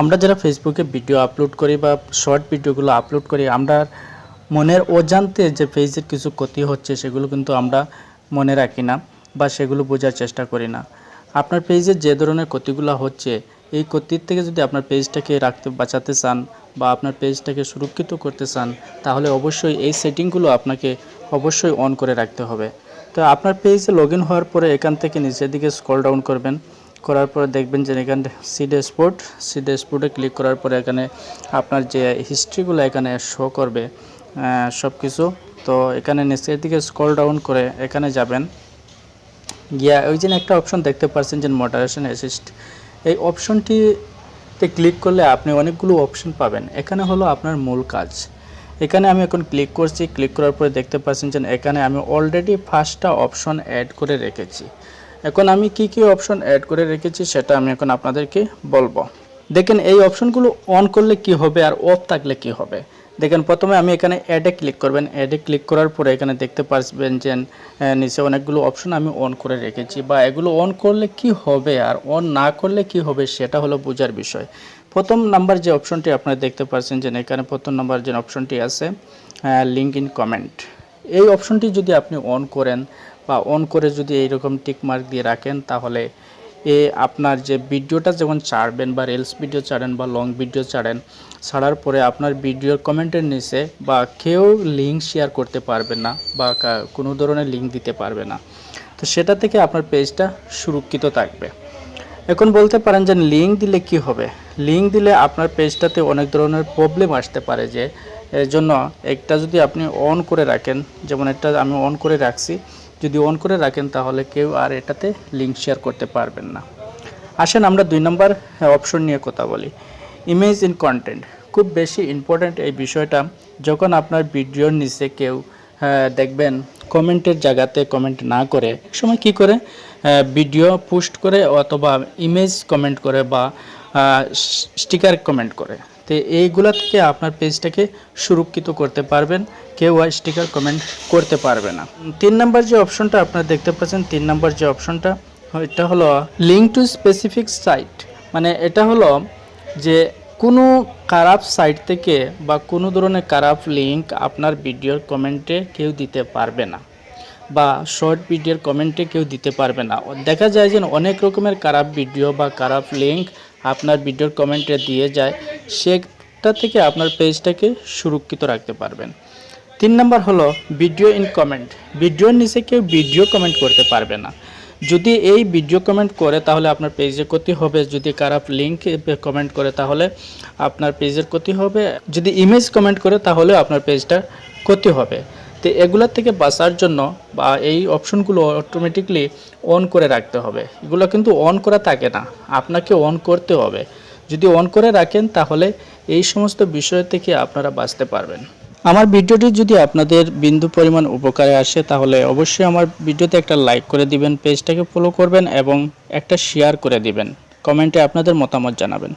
আমরা যারা ফেসবুকে ভিডিও আপলোড করি বা শর্ট ভিডিওগুলো আপলোড করি, আমরা মনের অজান্তে যে পেজের কিছু ক্ষতি হচ্ছে, সেগুলো কিন্তু আমরা মনে রাখি না বা সেগুলো বোঝার চেষ্টা করি না। আপনার পেজের যে ধরনের ক্ষতিগুলো হচ্ছে, এই ক্ষতির থেকে যদি আপনার পেজটাকে রাখতে, বাঁচাতে চান বা আপনার পেজটাকে সুরক্ষিত করতে চান, তাহলে অবশ্যই এই সেটিংগুলো আপনাকে অবশ্যই অন করে রাখতে হবে। তো আপনার পেজে লগ হওয়ার পরে এখান থেকে নিচের দিকে স্ক্রল ডাউন করবেন। করার পরে দেখবেন যে এখানে সি ড্যাশবোর্ড সি ড্যাশবোর্ডে ক্লিক করার পরে এখানে আপনার যে হিস্ট্রিগুলো এখানে শো করবে সব কিছু তো এখানে নিচের দিকে স্কল ডাউন করে এখানে যাবেন। গিয়া ওই যে একটা অপশন দেখতে পাচ্ছেন যে মডারেশন অ্যাসিস্ট এই অপশনটিতে ক্লিক করলে আপনি অনেকগুলো অপশন পাবেন। এখানে হলো আপনার মূল কাজ। এখানে আমি এখন ক্লিক করছি। ক্লিক করার পরে দেখতে পাচ্ছেন যে এখানে আমি অলরেডি ফার্স্টটা অপশন অ্যাড করে রেখেছি। এখন আমি কি কি অপশন অ্যাড করে রেখেছি সেটা আমি এখন আপনাদেরকে বলব। দেখেন, এই অপশনগুলো অন করলে কি হবে আর অফ থাকলে কি হবে? দেখেন, প্রথমে আমি এখানে অ্যাডে ক্লিক করবেন। অ্যাডে ক্লিক করার পরে এখানে দেখতে পারবেন যে নিচে অনেকগুলো অপশন আমি অন করে রেখেছি বা এগুলো অন করলে কি হবে আর অন না করলে কি হবে সেটা হলো বোঝার বিষয়। প্রথম নাম্বার যে অপশনটি আপনারা দেখতে পাচ্ছেন যে, এখানে প্রথম নাম্বার যে অপশনটি আছে লিঙ্ক ইন কমেন্ট এই অপশনটি যদি আপনি অন করেন বা অন করে যদি এইরকম টিক মার্ক দিয়ে রাখেন, তাহলে এ আপনার যে ভিডিওটা যখন ছাড়বেন বা রিলস ভিডিও ছাড়েন বা লং ভিডিও ছাড়েন, ছাড়ার পরে আপনার ভিডিওর কমেন্টের নিচে বা কেউ লিঙ্ক শেয়ার করতে পারবে না বা কোনো ধরনের লিঙ্ক দিতে পারবে না। তো সেটা থেকে আপনার পেজটা সুরক্ষিত থাকবে। এখন বলতে পারেন যে লিঙ্ক দিলে কি হবে? লিঙ্ক দিলে আপনার পেজটাতে অনেক ধরনের প্রবলেম আসতে পারে যে, এর জন্য একটা যদি আপনি অন করে রাখেন, যেমন একটা আমি অন করে রাখছি যদি অন করে রাখেন, তাহলে কেউ আর এটাতে লিঙ্ক শেয়ার করতে পারবেন না। আসেন আমরা দুই নম্বর অপশন নিয়ে কথা বলি। ইমেজ ইন কন্টেন্ট খুব বেশি ইম্পর্ট্যান্ট এই বিষয়টা, যখন আপনার ভিডিওর নিচে কেউ দেখবেন কমেন্টের জায়গাতে কমেন্ট না করে সময় কি করে ভিডিও পোস্ট করে অথবা ইমেজ কমেন্ট করে বা স্টিকার কমেন্ট করে। তো এইগুলা থেকে আপনার পেজটাকে সুরক্ষিত করতে পারবেন, কেউ আর স্টিকার কমেন্ট করতে পারবে না। তিন নম্বর যে অপশনটা আপনারা দেখতে পাচ্ছেন, তিন নম্বর যে অপশনটা এটা হলো লিঙ্ক টু স্পেসিফিক সাইট মানে এটা হলো যে কোনো খারাপ সাইট থেকে বা কোনো ধরনের খারাপ লিঙ্ক আপনার ভিডিওর কমেন্টে কেউ দিতে পারবে না বা শর্ট ভিডিওর কমেন্টে কেউ দিতে পারবে না। দেখা যায় যে অনেক রকমের খারাপ ভিডিও বা খারাপ লিঙ্ক আপনার ভিডিওর কমেন্টে দিয়ে যায়। সেটা থেকে আপনার পেজটাকে সুরক্ষিত রাখতে পারবেন। তিন নম্বর হলো ভিডিও ইন কমেন্ট। ভিডিওর নিচে কেউ ভিডিও কমেন্ট করতে পারবে না। যদি এই ভিডিও কমেন্ট করে, তাহলে আপনার পেজের ক্ষতি হবে। যদি খারাপ লিঙ্ক কমেন্ট করে, তাহলে আপনার পেজের ক্ষতি হবে। যদি ইমেজ কমেন্ট করে, তাহলে আপনার পেজটা ক্ষতি হবে। তো এগুলোর থেকে বাঁচার জন্য বা এই অপশনগুলো অটোমেটিকলি অন করে রাখতে হবে। এগুলো কিন্তু অন করা থাকে না। আপনাকে অন করতে হবে। যদি অন করে রাখেন, তাহলে এই সমস্ত বিষয় থেকে আপনারা বাঁচতে পারবেন। আমার ভিডিওটি যদি আপনাদের বিন্দু পরিমাণ উপকারে আসে, তাহলে অবশ্যই আমার ভিডিওতে একটা লাইক করে দিবেন পেজটাকে ফলো করবেন এবং একটা শেয়ার করে দিবেন। কমেন্টে আপনাদের মতামত জানাবেন।